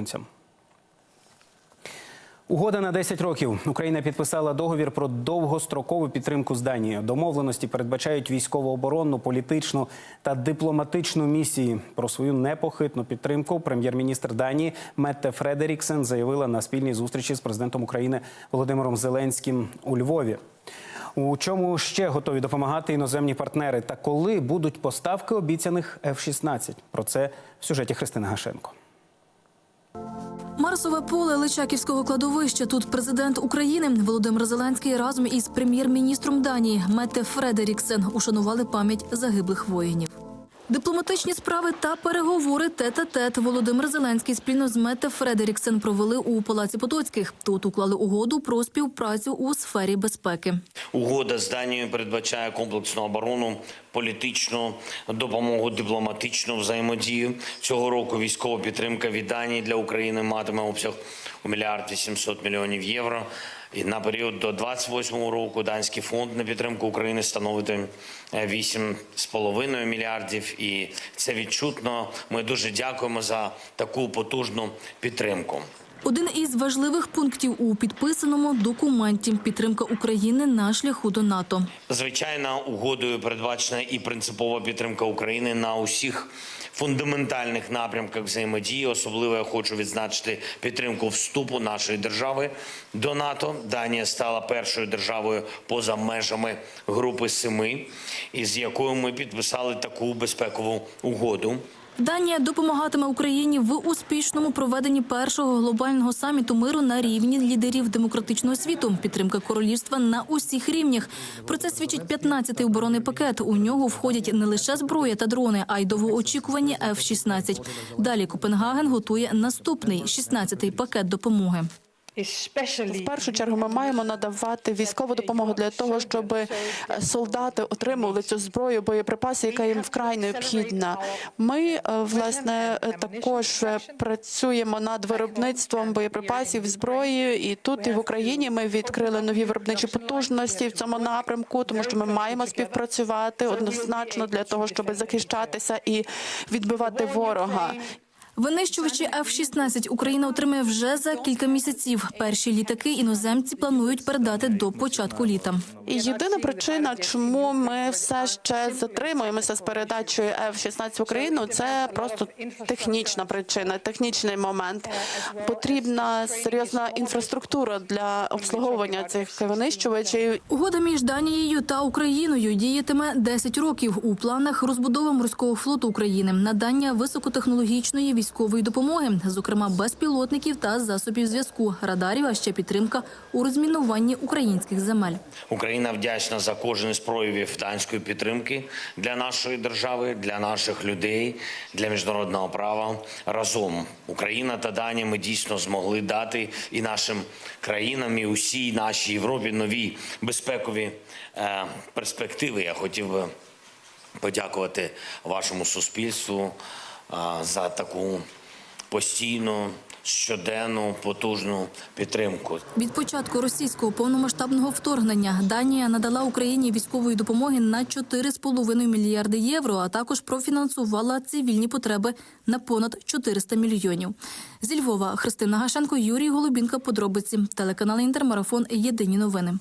оборонцям. Угода на 10 років. Україна підписала договір про довгострокову підтримку з Данією. Домовленості передбачають військово-оборонну, політичну та дипломатичну місії. Про свою непохитну підтримку прем'єр-міністр Данії Метте Фредеріксен заявила на спільній зустрічі з президентом України Володимиром Зеленським у Львові. У чому ще готові допомагати іноземні партнери? Та коли будуть поставки обіцяних F-16? Про це в сюжеті Христини Гашенко. Марсове поле Личаківського кладовища. Тут президент України Володимир Зеленський разом із прем'єр-міністром Данії Мете Фредеріксен ушанували пам'ять загиблих воїнів. Дипломатичні справи та переговори тет-а-тет Володимир Зеленський спільно з Мете Фредеріксен провели у Палаці Потоцьких. Тут уклали угоду про співпрацю у сфері безпеки. Угода з Данією передбачає комплексну оборону, політичну допомогу, дипломатичну взаємодію. Цього року військова підтримка від Данії для України матиме обсяг у мільярд 800 мільйонів євро. І на період до 28 року данський фонд на підтримку України становитиме 8,5 мільярдів. І це відчутно. Ми дуже дякуємо за таку потужну підтримку. Один із важливих пунктів у підписаному документі підтримка України на шляху до НАТО. Звичайно, угодою передбачена і принципова підтримка України на усіх фундаментальних напрямках взаємодії. Особливо я хочу відзначити підтримку вступу нашої держави до НАТО. Данія стала першою державою поза межами групи семи, із якою ми підписали таку безпекову угоду. Данія допомагатиме Україні в успішному проведенні першого глобального саміту миру на рівні лідерів демократичного світу. Підтримка королівства на усіх рівнях. Про це свідчить 15-й оборонний пакет. У нього входять не лише зброя та дрони, а й довгоочікувані F-16. Далі Копенгаген готує наступний 16-й пакет допомоги. В першу чергу ми маємо надавати військову допомогу для того, щоб солдати отримували цю зброю, боєприпаси, яка їм вкрай необхідна. Ми е, власне е, також е, працюємо над виробництвом боєприпасів зброї, і тут і в Україні ми відкрили нові виробничі потужності в цьому напрямку, тому що ми маємо співпрацювати однозначно для того, щоб захищатися і відбивати ворога. Винищувачі F-16 Україна отримає вже за кілька місяців. Перші літаки іноземці планують передати до початку літа. І єдина причина, чому ми все ще затримуємося з передачею F-16 в Україну, це просто технічна причина, технічний момент. Потрібна серйозна інфраструктура для обслуговування цих винищувачів. Угода між Данією та Україною діятиме 10 років. У планах розбудова морського флоту України, надання високотехнологічної військової допомоги, зокрема безпілотників та засобів зв'язку, радарів, а ще підтримка у розмінуванні українських земель. Україна вдячна за кожен із проявів данської підтримки для нашої держави, для наших людей, для міжнародного права. Разом Україна та Данія ми дійсно змогли дати і нашим країнам, і усій нашій Європі нові безпекові е, перспективи. Я хотів би подякувати вашому суспільству за таку постійну. Щоденну потужну підтримку Від початку російського повномасштабного вторгнення Данія надала Україні військової допомоги на 4,5 мільярди євро, а також профінансувала цивільні потреби на понад 400 мільйонів. Зі Львова Христина Гашенко, Юрій Голубінка. Подробиці телеканал Інтермарафон. Єдині новини.